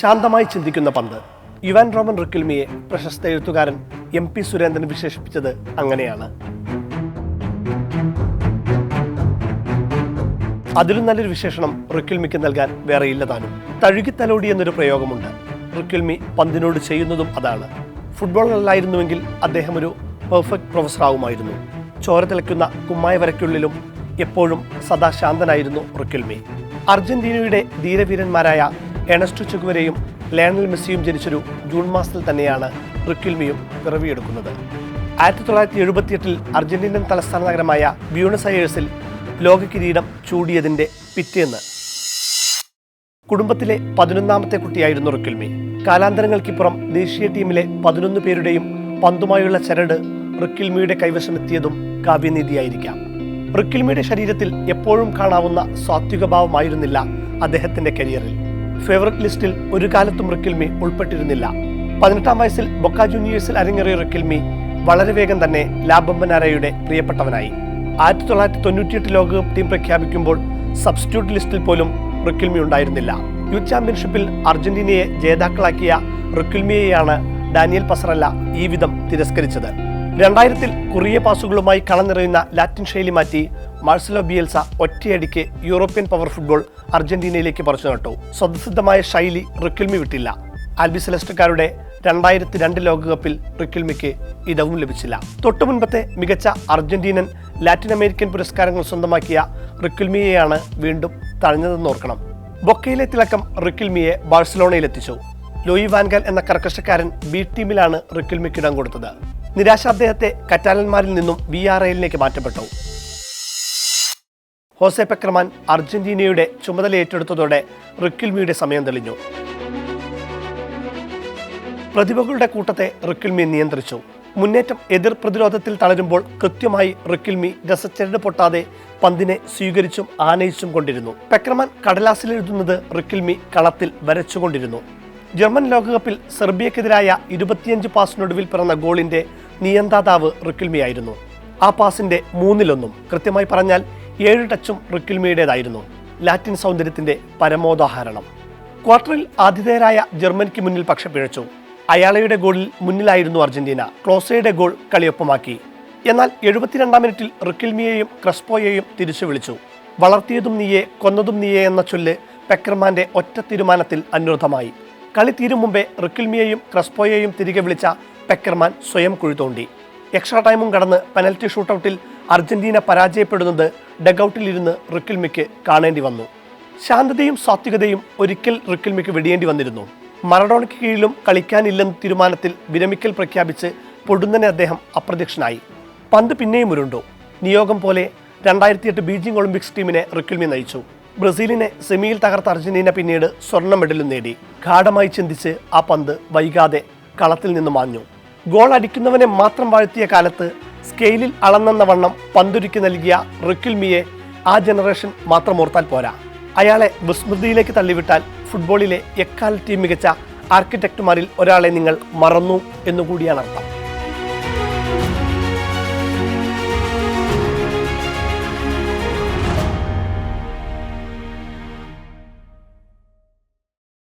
ശാന്തമായി ചിന്തിക്കുന്ന പന്ത്. യുവാൻ റോമൻ റിക്കിൽമിയെ പ്രശസ്ത എഴുത്തുകാരൻ എം പി സുരേന്ദ്രൻ വിശേഷിപ്പിച്ചത് അങ്ങനെയാണ്. അതിലും നല്ലൊരു വിശേഷണം റിക്കിൽമിക്ക് നൽകാൻ വേറെയില്ല താനും. തഴുകിത്തലോടി എന്നൊരു പ്രയോഗമുണ്ട്. റിക്കിൽമി പന്തിനോട് ചെയ്യുന്നതും അതാണ്. ഫുട്ബോളല്ലായിരുന്നുവെങ്കിൽ അദ്ദേഹം ഒരു പെർഫെക്റ്റ് പ്രൊഫസർ ആവുമായിരുന്നു ചോര തിളയ്ക്കുന്ന കുമ്മായ വരയ്ക്കുള്ളിലും എപ്പോഴും സദാശാന്തനായിരുന്നു റിക്കിൽമി. അർജന്റീനയുടെ ധീരവീരന്മാരായ എണസ്റ്റു ചെഗുവരെയും ലയണൽ മെസ്സിയും ജനിച്ചൊരു ജൂൺ മാസത്തിൽ തന്നെയാണ് റിക്കിൽമിയും പിറവിയെടുക്കുന്നത്. ആയിരത്തി തൊള്ളായിരത്തി എഴുപത്തിയെട്ടിൽ അർജന്റീനൻ തലസ്ഥാന നഗരമായ ബ്യൂണസ് അയേഴ്സിൽ ലോക കിരീടം ചൂടിയതിന്റെ പിറ്റേന്ന്. കുടുംബത്തിലെ പതിനൊന്നാമത്തെ കുട്ടിയായിരുന്നു റിക്കിൽമി. കാലാന്തരങ്ങൾക്കിപ്പുറം ദേശീയ ടീമിലെ പതിനൊന്ന് പേരുടെയും പന്തുമായുള്ള ചരട് റിക്കിൽമിയുടെ കൈവശമെത്തിയതും കാവ്യനീതിയായിരിക്കാം. റിക്കിൽമിയുടെ ശരീരത്തിൽ എപ്പോഴും കാണാവുന്ന സാത്വികഭാവമായിരുന്നില്ല അദ്ദേഹത്തിന്റെ കരിയറിൽ. ഫേവററ്റ് ലിസ്റ്റിൽ ഒരു കാലത്തും റിക്കിൽമി ഉൾപ്പെട്ടിരുന്നില്ല. പതിനെട്ടാം വയസ്സിൽ ബൊക്ക ജൂനിയേഴ്സിൽ അരങ്ങേറിയ റിക്കിൽമി വളരെ വേഗം തന്നെ ലാബംബനാരയുടെ പ്രിയപ്പെട്ടവനായി. ആയിരത്തി തൊള്ളായിരത്തി തൊണ്ണൂറ്റിയെട്ട് ലോകകപ്പ് ടീം പ്രഖ്യാപിക്കുമ്പോൾ സബ്സ്റ്റിറ്റ്യൂട്ട് ലിസ്റ്റിൽ പോലും റിക്കിൽമി ഉണ്ടായിരുന്നില്ല. യൂത്ത് ചാമ്പ്യൻഷിപ്പിൽ അർജന്റീനയെ ജേതാക്കളാക്കിയ റിക്കിൽമിയെയാണ് ഡാനിയൽ പസറല്ല ഈ വിധം തിരസ്കരിച്ചത്. രണ്ടായിരത്തിൽ കുറിയ പാസുകളുമായി കളം നിറയുന്ന ലാറ്റിൻ ശൈലി മാറ്റി മാർസലോ ബിയൽസ ഒറ്റയടിക്ക് യൂറോപ്യൻ പവർ ഫുട്ബോൾ അർജന്റീനയിലേക്ക് പറിച്ചു നട്ടു. സ്വതസിദ്ധമായ ശൈലി റിക്കിൽമി വിട്ടില്ല. ആൽബി സെലസ്റ്റക്കാരുടെ രണ്ടായിരത്തി രണ്ട് ലോകകപ്പിൽ റിക്കിൽമിക്ക് ഇടവും ലഭിച്ചില്ല. തൊട്ടു മുൻപത്തെ മികച്ച അർജന്റീനൻ ലാറ്റിൻ അമേരിക്കൻ പുരസ്കാരങ്ങൾ സ്വന്തമാക്കിയ റിക്കിൽമിയെയാണ് വീണ്ടും തഴഞ്ഞതെന്ന് ഓർക്കണം. ബൊക്കയിലെ തിളക്കം റിക്കിൽമിയെ ബാഴ്സലോണയിലെത്തിച്ചു. ലൂയി വാൻഗൽ എന്ന കർക്കശക്കാരൻ ബി ടീമിലാണ് റിക്കിൽമിക്ക് ഇടം കൊടുത്തത്. നിരാശ അദ്ദേഹത്തെ കറ്റാലന്മാരിൽ നിന്നും വി ആർ ഐയിലേക്ക് മാറ്റപ്പെട്ടു. ഹോസെ പെക്രമാൻ അർജന്റീനയുടെ ചുമതല ഏറ്റെടുത്തതോടെ റിക്കിൽമിയുടെ സമയം തെളിഞ്ഞു. പ്രതിഭകളുടെ കൂട്ടത്തെ റിക്കിൽമി നിയന്ത്രിച്ചു. മുന്നേറ്റം എതിർ പ്രതിരോധത്തിൽ തളരുമ്പോൾ കൃത്യമായി റിക്കിൽമി രസച്ചരട് പൊട്ടാതെ പന്തിനെ സ്വീകരിച്ചും ആനയിച്ചും കൊണ്ടിരുന്നു. പെക്രമാൻ കടലാസിൽ എഴുതുന്നത് റിക്കിൽമി കളത്തിൽ വരച്ചുകൊണ്ടിരുന്നു ജർമ്മൻ ലോകകപ്പിൽ സെർബിയക്കെതിരായ ഇരുപത്തിയഞ്ച് പാസിനൊടുവിൽ പിറന്ന ഗോളിന്റെ നിയന്താതാവ് റിക്കിൽമിയായിരുന്നു ആ പാസിന്റെ മൂന്നിലൊന്നും കൃത്യമായി പറഞ്ഞാൽ ഏഴ് ടച്ചും റിക്കിൽമിയുടേതായിരുന്നു ലാറ്റിൻ സൗന്ദര്യത്തിന്റെ പരമോദാഹരണം. ക്വാർട്ടറിൽ ആതിഥേയരായ ജർമ്മനിക്ക് മുന്നിൽ പക്ഷെ പിഴച്ചു. അയാളയുടെ ഗോളിൽ മുന്നിലായിരുന്നു അർജന്റീന. ക്ലോസയുടെ ഗോൾ കളിയൊപ്പമാക്കി. എന്നാൽ എഴുപത്തിരണ്ടാം മിനിറ്റിൽ റിക്കിൽമിയെയും ക്രസ്പോയെയും തിരിച്ചു വിളിച്ചു. വളർത്തിയതും നീയെ കൊന്നതും നീയെ എന്ന ചൊല്ല് പെക്കർമാന്റെ ഒറ്റ തീരുമാനത്തിൽ അന്വർത്ഥമായി. കളി തീരും മുമ്പേ റിക്കിൽമിയെയും ക്രസ്പോയെയും തിരികെ വിളിച്ച പെക്കർമാൻ സ്വയം കുഴി തോണ്ടി എക്സ്ട്രാ ടൈമും കടന്ന് പെനൽറ്റി ഷൂട്ടൌട്ടിൽ അർജന്റീന പരാജയപ്പെടുന്നത് ഡഗൌട്ടിലിരുന്ന് റിക്കിൽമിക്ക് കാണേണ്ടി വന്നു. ശാന്തതയും സാത്വികതയും ഒരിക്കൽ റിക്കിൽമിക്ക് വെടിയേണ്ടി വന്നിരുന്നു. മറഡോണയ്ക്ക് കീഴിലും കളിക്കാനില്ലെന്ന തീരുമാനത്തിൽ വിരമിക്കൽ പ്രഖ്യാപിച്ച് പൊടുന്നനെ അദ്ദേഹം അപ്രത്യക്ഷനായി. പന്ത് പിന്നെയും ഉരുണ്ടു. നിയോഗം പോലെ രണ്ടായിരത്തി എട്ട് ബീജിംഗ് ഒളിമ്പിക്സ് ടീമിനെ റിക്കിൽമി നയിച്ചു. ബ്രസീലിനെ സെമിയിൽ തകർത്ത അർജന്റീന പിന്നീട് സ്വർണ മെഡലും നേടി. ഗാഠമായി ചിന്തിച്ച് ആ പന്ത് വൈകാതെ കളത്തിൽ നിന്ന് മാഞ്ഞു. ഗോൾ അടിക്കുന്നവനെ മാത്രം വാഴ്ത്തിയ കാലത്ത് സ്കെയിലിൽ അളന്നെന്ന വണ്ണം പന്തുരുക്കി നൽകിയ റിക്കിൽമിയെ ആ ജനറേഷൻ മാത്രം ഓർത്താൽ പോരാ. അയാളെ വിസ്മൃതിയിലേക്ക് തള്ളിവിട്ടാൽ ഫുട്ബോളിലെ എക്കാലത്തെയും മികച്ച ആർക്കിടെക്റ്റുമാരിൽ ഒരാളെ നിങ്ങൾ മറന്നു എന്നുകൂടിയാണ് അർത്ഥം.